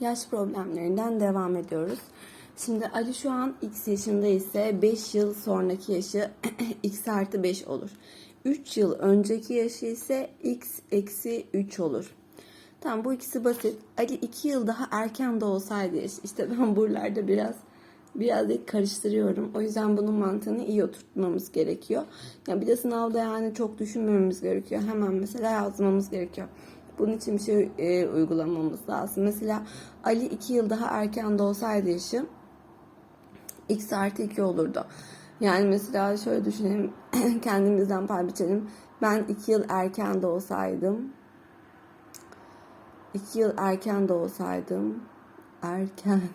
yaş problemlerinden devam ediyoruz. Şimdi Ali şu an x yaşında ise 5 yıl sonraki yaşı x artı 5 olur. 3 yıl önceki yaşı ise x eksi 3 olur. Tamam bu ikisi basit. Ali 2 yıl daha erken de olsaydı yaş- işte ben buralarda biraz biraz da karıştırıyorum. O yüzden bunun mantığını iyi oturtmamız gerekiyor. Ya bir de sınavda yani çok düşünmememiz gerekiyor. Hemen mesela yazmamız gerekiyor. Bunun için bir şey e, uygulamamız lazım. Mesela Ali 2 yıl daha erken doğsaydı yaşı x artı 2 olurdu. Yani mesela şöyle düşünelim. Kendimizden pay biçelim. Ben 2 yıl erken doğsaydım. 2 yıl erken doğsaydım. Erken.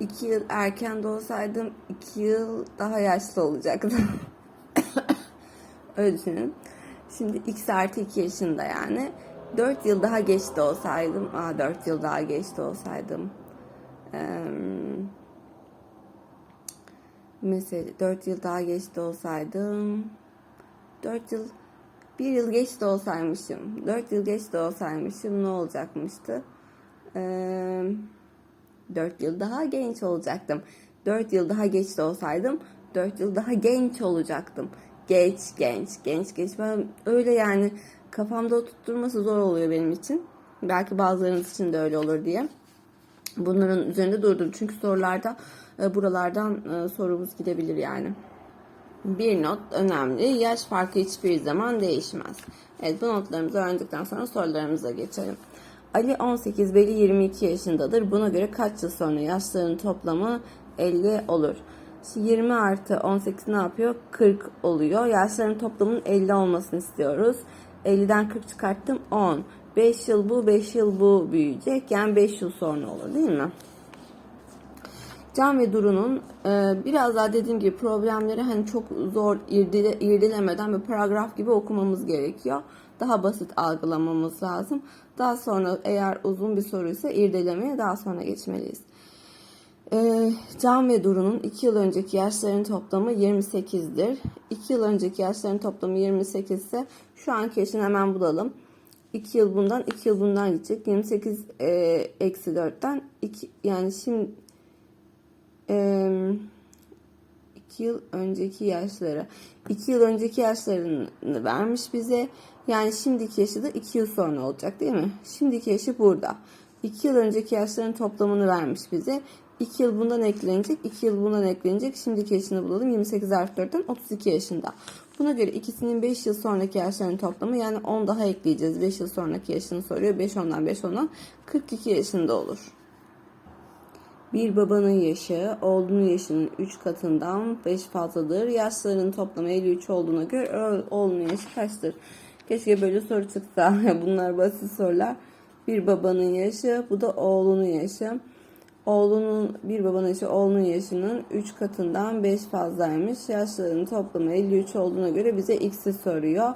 2 yıl erken doğsaydım 2 yıl daha yaşlı olacaktım. Öyle düşünün. Şimdi x artı 2 yaşında yani. 4 yıl daha geç doğsaydım. Aa 4 yıl daha geç doğsaydım. Ee, mesela 4 yıl daha geç doğsaydım. 4 yıl 1 yıl geç de olsaymışım. 4 yıl geç de olsaymışım ne olacakmıştı? Ee, 4 yıl daha genç olacaktım. 4 yıl daha geç de olsaydım 4 yıl daha genç olacaktım. Geç, genç, genç, genç. Ben öyle yani kafamda oturtturması zor oluyor benim için. Belki bazılarınız için de öyle olur diye. Bunların üzerinde durdum. Çünkü sorularda e, buralardan e, sorumuz gidebilir yani. Bir not önemli. Yaş farkı hiçbir zaman değişmez. Evet bu notlarımızı öğrendikten sonra sorularımıza geçelim. Ali 18, Veli 22 yaşındadır. Buna göre kaç yıl sonra yaşlarının toplamı 50 olur. Şimdi 20 artı 18 ne yapıyor? 40 oluyor. Yaşların toplamının 50 olmasını istiyoruz. 50'den 40 çıkarttım 10. 5 yıl bu 5 yıl bu büyüyecek. Yani 5 yıl sonra olur değil mi? Can ve Duru'nun e, biraz daha dediğim gibi problemleri hani çok zor irdele, irdelemeden bir paragraf gibi okumamız gerekiyor. Daha basit algılamamız lazım. Daha sonra eğer uzun bir soruysa irdelemeye daha sonra geçmeliyiz. E, Can ve Duru'nun 2 yıl önceki yaşlarının toplamı 28'dir. 2 yıl önceki yaşlarının toplamı 28 ise şu anki yaşını hemen bulalım. 2 yıl bundan 2 yıl bundan gidecek. 28 e, eksi 4'ten 2 yani şimdi 2 yıl önceki yaşları. 2 yıl önceki yaşlarını vermiş bize. Yani şimdiki yaşı da 2 yıl sonra olacak değil mi? Şimdiki yaşı burada. 2 yıl önceki yaşların toplamını vermiş bize. 2 yıl bundan eklenecek, 2 yıl bundan eklenecek. Şimdiki yaşını bulalım. 28 artı 4'ten 32 yaşında. Buna göre ikisinin 5 yıl sonraki yaşlarının toplamı yani 10 daha ekleyeceğiz. 5 yıl sonraki yaşını soruyor. 5 ondan 5 ondan 42 yaşında olur. Bir babanın yaşı oğlunun yaşının 3 katından 5 fazladır. Yaşlarının toplamı 53 olduğuna göre oğlunun yaşı kaçtır? Keşke böyle soru çıksa. Bunlar basit sorular. Bir babanın yaşı, bu da oğlunun yaşı. Oğlunun bir babanın yaşı oğlunun yaşının 3 katından 5 fazlaymış. Yaşlarının toplamı 53 olduğuna göre bize x'i soruyor.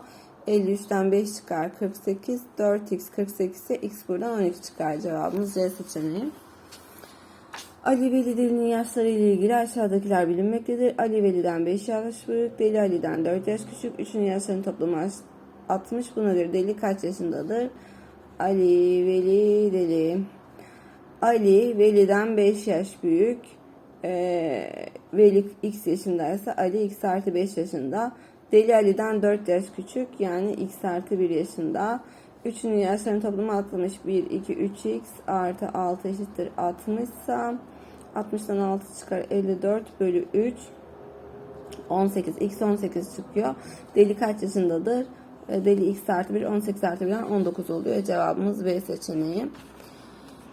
53'ten 5 çıkar 48, 4x 48 ise x buradan 12 çıkar cevabımız C seçeneği. Ali Veli yaşları ile ilgili aşağıdakiler bilinmektedir. Ali Veli'den 5 yaş büyük, Deli Ali'den 4 yaş küçük. Üçünün yaşlarının toplamı 60. Buna göre Deli kaç yaşındadır? Ali, Veli, Deli. Ali Veli'den 5 yaş büyük. Ee, Veli x yaşındaysa Ali x artı 5 yaşında. Deli Ali'den 4 yaş küçük yani x artı 1 yaşında. Üçünün yaşlarının toplamı 60. 1, 2, 3x artı 6 eşittir 60 ise 60'dan 6 çıkar 54 bölü 3 18 x 18 çıkıyor. Deli kaç yaşındadır? E, Deli x artı 1 18 artı 1'den 19 oluyor. Cevabımız B seçeneği.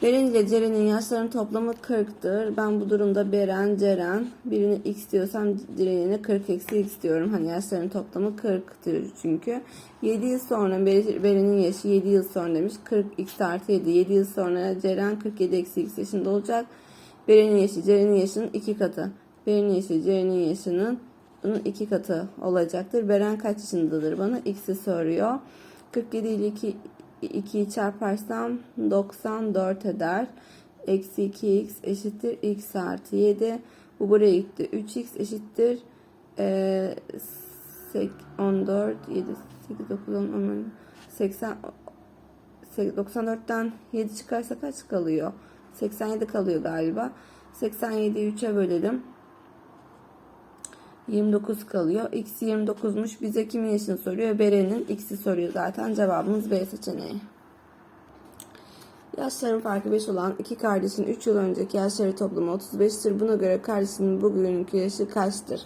Beren ile Ceren'in yaşlarının toplamı 40'tır. Ben bu durumda Beren, Ceren birini x diyorsam diğerine 40 eksi x diyorum. Hani yaşlarının toplamı 40'tır çünkü. 7 yıl sonra Beren'in yaşı 7 yıl sonra demiş. 40 x artı 7. 7 yıl sonra Ceren 47 eksi x yaşında olacak. Beren'in yaşı Ceren'in yaşının 2 katı. Beren'in yaşı Ceren'in yaşının bunun 2 katı olacaktır. Beren kaç yaşındadır bana? X'i soruyor. 47 ile 2 2'yi çarparsam 94 eder. Eksi 2x eşittir x artı 7. Bu buraya gitti. 3x eşittir e, 14, 7, 8, 9, 10, 10, 80, 94'ten 7 çıkarsa kaç kalıyor? 87 kalıyor galiba. 87'yi 3'e bölelim. 29 kalıyor. X 29'muş. Bize kimin yaşını soruyor? Beren'in X'i soruyor zaten. Cevabımız B seçeneği. Yaşların farkı 5 olan iki kardeşin 3 yıl önceki yaşları toplamı 35'tir. Buna göre kardeşinin bugünkü yaşı kaçtır?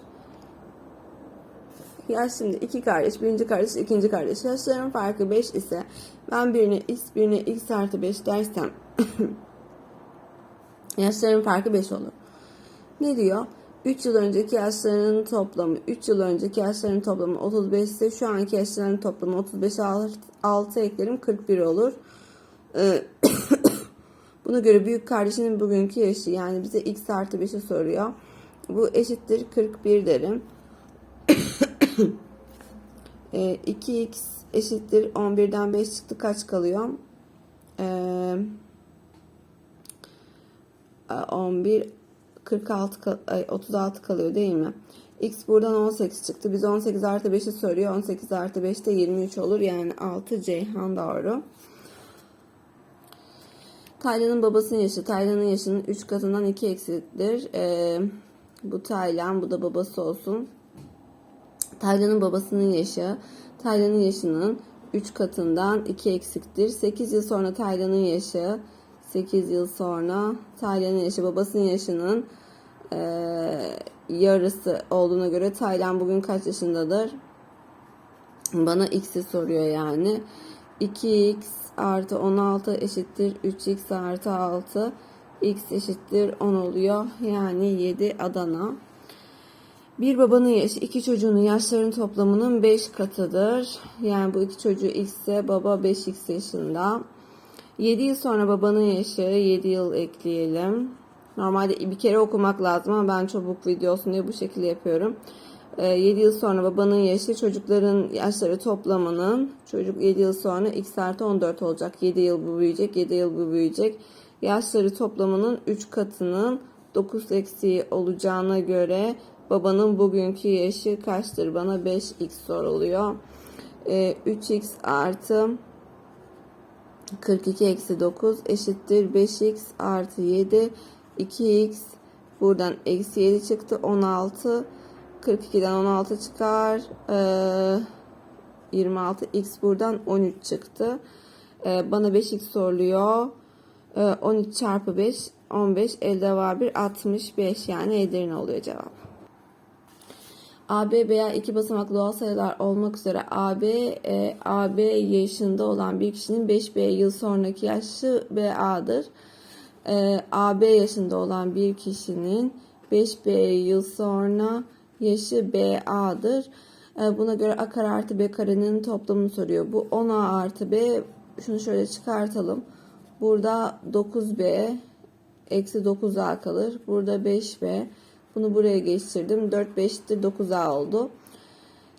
Yaş şimdi iki kardeş, birinci kardeş, ikinci kardeş. Yaşların farkı 5 ise ben birine x, birine x artı 5 dersem yaşların farkı 5 olur. Ne diyor? 3 yıl önceki yaşlarının toplamı 3 yıl önceki yaşlarının toplamı 35 ise şu anki yaşlarının toplamı 35 6 eklerim 41 olur. Ee, Buna göre büyük kardeşinin bugünkü yaşı yani bize x artı 5'i soruyor. Bu eşittir 41 derim. e, 2x eşittir 11'den 5 çıktı kaç kalıyor? E, 11 46 kal- ay, 36 kalıyor değil mi? X buradan 18 çıktı. Biz 18 artı 5'i soruyor. 18 artı 5 de 23 olur. Yani 6 Ceyhan doğru. Taylan'ın babasının yaşı. Taylan'ın yaşının 3 katından 2 eksiktir. Ee, bu Taylan, bu da babası olsun. Taylan'ın babasının yaşı. Taylan'ın yaşının 3 katından 2 eksiktir. 8 yıl sonra Taylan'ın yaşı. 8 yıl sonra Taylan'ın yaşı babasının yaşının e, yarısı olduğuna göre Taylan bugün kaç yaşındadır? Bana x'i soruyor yani. 2x artı 16 eşittir 3x artı 6 x eşittir 10 oluyor. Yani 7 Adana. Bir babanın yaşı iki çocuğunun yaşlarının toplamının 5 katıdır. Yani bu iki çocuğu x ise baba 5x yaşında. 7 yıl sonra babanın yaşı 7 yıl ekleyelim. Normalde bir kere okumak lazım ama ben çabuk video olsun diye bu şekilde yapıyorum. 7 yıl sonra babanın yaşı çocukların yaşları toplamının çocuk 7 yıl sonra x artı 14 olacak. 7 yıl bu büyüyecek 7 yıl bu büyüyecek. Yaşları toplamının 3 katının 9 eksiği olacağına göre babanın bugünkü yaşı kaçtır? Bana 5x soruluyor. 3x artı 42 eksi 9 eşittir 5x artı 7 2x buradan eksi 7 çıktı. 16 42'den 16 çıkar. Ee, 26 x buradan 13 çıktı. Ee, bana 5x soruluyor. Ee, 13 çarpı 5 15 elde var bir 65 yani Edirne oluyor cevap. AB veya iki basamaklı doğal sayılar olmak üzere AB e, AB yaşında olan bir kişinin 5B yıl sonraki yaşı BA'dır. E, AB yaşında olan bir kişinin 5B yıl sonra yaşı BA'dır. E, buna göre A kare artı B karenin toplamını soruyor. Bu 10A artı B şunu şöyle çıkartalım. Burada 9B eksi 9A kalır. Burada 5B bunu buraya geçirdim. 4 5'tir 9A oldu.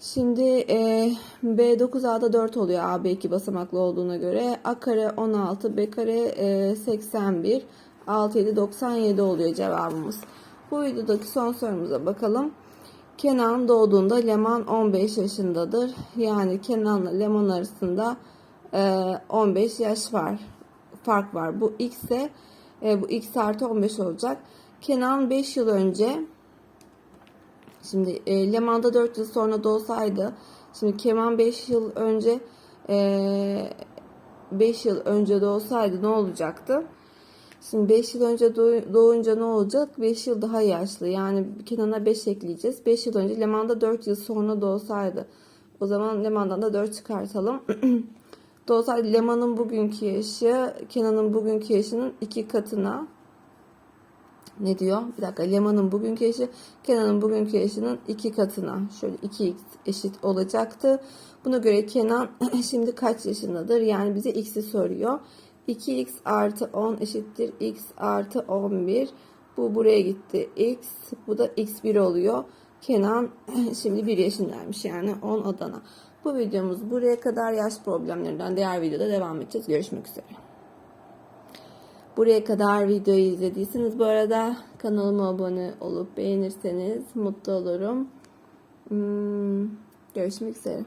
Şimdi e, B 9A'da 4 oluyor AB 2 basamaklı olduğuna göre. A kare 16, B kare e, 81, 6 7 97 oluyor cevabımız. Bu videodaki son sorumuza bakalım. Kenan doğduğunda Leman 15 yaşındadır. Yani Kenan'la Leman arasında e, 15 yaş var. Fark var. Bu x ise e, bu x artı 15 olacak. Kenan 5 yıl önce şimdi e, Leman'da 4 yıl sonra doğsaydı şimdi Kenan 5 yıl önce e, 5 yıl önce doğsaydı ne olacaktı? Şimdi 5 yıl önce doğunca ne olacak? 5 yıl daha yaşlı. Yani Kenan'a 5 ekleyeceğiz. 5 yıl önce Leman'da 4 yıl sonra doğsaydı. O zaman Leman'dan da 4 çıkartalım. doğsaydı Leman'ın bugünkü yaşı Kenan'ın bugünkü yaşının 2 katına ne diyor? Bir dakika. Leman'ın bugünkü yaşı Kenan'ın bugünkü yaşının 2 katına. Şöyle 2x eşit olacaktı. Buna göre Kenan şimdi kaç yaşındadır? Yani bize x'i soruyor. 2x artı 10 eşittir x artı 11. Bu buraya gitti. x bu da x1 oluyor. Kenan şimdi 1 yaşındaymış yani 10 Adana. Bu videomuz buraya kadar yaş problemlerinden diğer videoda devam edeceğiz. Görüşmek üzere. Buraya kadar videoyu izlediyseniz bu arada kanalıma abone olup beğenirseniz mutlu olurum. Hmm, görüşmek üzere.